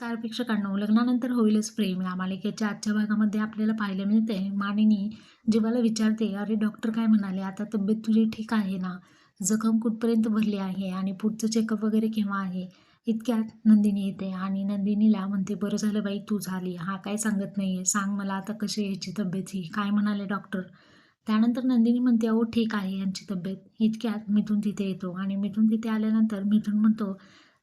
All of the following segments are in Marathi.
नमस्कार प्रेक्षकांनो लग्नानंतर होईलच प्रेम. या मालिकेच्या आजच्या भागामध्ये आपल्याला पाहायला मिळते मानिनी जीवाला विचारते अरे डॉक्टर काय म्हणाले? आता तब्येत तुझी ठीक आहे ना? जखम कुठपर्यंत भरली आहे? आणि पुढचं चेकअप वगैरे केव्हा आहे? इतक्यात नंदिनी येते आणि नंदिनीला म्हणते बरं झालं बाई तू झाली. हा काय सांगत नाही आहे सांग मला आता कशी यायची याची तब्येत ही? काय म्हणाले डॉक्टर त्यानंतर नंदिनी म्हणते अहो ठीक आहे यांची तब्येत. इतक्यात मिथून तिथे येतो. आणि मिथून तिथे आल्यानंतर मिथून म्हणतो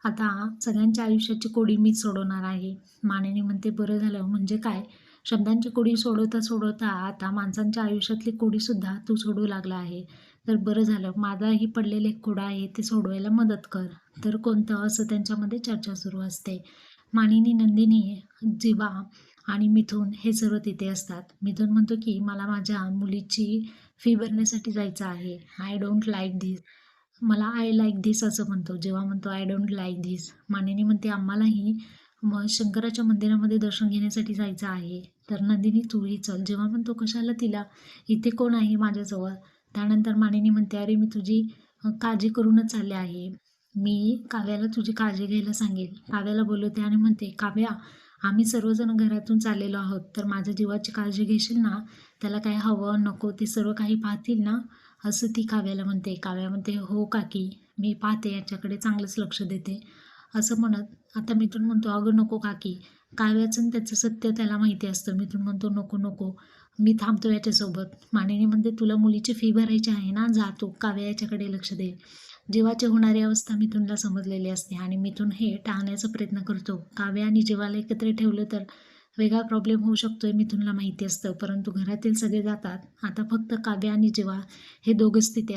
आता सगळ्यांच्या आयुष्याची कोडी मीच सोडवणार आहे. मानेने म्हणते बरं झालं म्हणजे काय? शब्दांची कोडी सोडवता सोडवता आता माणसांच्या आयुष्यातली कोडीसुद्धा तू सोडू लागला आहे. तर बरं झालं माझाही पडलेले कोडा आहे ते सोडवायला मदत कर. तर कोणतं? असं त्यांच्यामध्ये चर्चा सुरू असते. मानिनी नंदिनी जीवा आणि मिथून हे सर्व तिथे असतात. मिथून म्हणतो की मला माझ्या मुलीची फी भरण्यासाठी जायचं आहे. आय डोंट लाईक धीस मला आय लाईक धिस असं म्हणतो. जेव्हा म्हणतो I don't like this Manini म्हणते आम्हालाही मग शंकराच्या मंदिरामध्ये दर्शन घेण्यासाठी जायचं आहे. तर नंदिनी तूही चल. जेव्हा म्हणतो कशाला तिला? इथे कोण आहे माझ्याजवळ? त्यानंतर मानिनी म्हणते अरे मी तुझी काळजी करूनच चालले आहे. मी काव्याला तुझी काळजी घ्यायला सांगेल. काव्याला बोलवते आणि म्हणते काव्या आम्ही सर्वजण घरातून चाललेलो आहोत. तर माझ्या जीवाची काळजी घेशील ना? त्याला काय हवं नको ते सर्व काही पाहतील ना? असं ती काव्याला म्हणते. काव्या म्हणते हो काकी मी पाहते. याच्याकडे चांगलंच लक्ष देते. असं म्हणत आता मिथून म्हणतो अगं नको काकी काव्याचं आणि त्याचं सत्य त्याला माहिती असतं. मिथून म्हणतो नको नको मी थांबतो याच्यासोबत. मानिनी म्हणते तुला मुलीची फी भरायची आहे ना जातो काव्या याच्याकडे लक्ष दे. जीवाची होणारी अवस्था मिथूनला समजलेली असते आणि मिथून हे टाळण्याचा प्रयत्न करतो. काव्या आणि जीवाला एकत्र ठेवलं तर वेगळा प्रॉब्लेम होऊ शकतो हे मिथूनला माहिती असतं. परंतु घरातील सगळे जातात. आता फक्त काव्य आणि जीवा हे दोघंच तिथे असतात.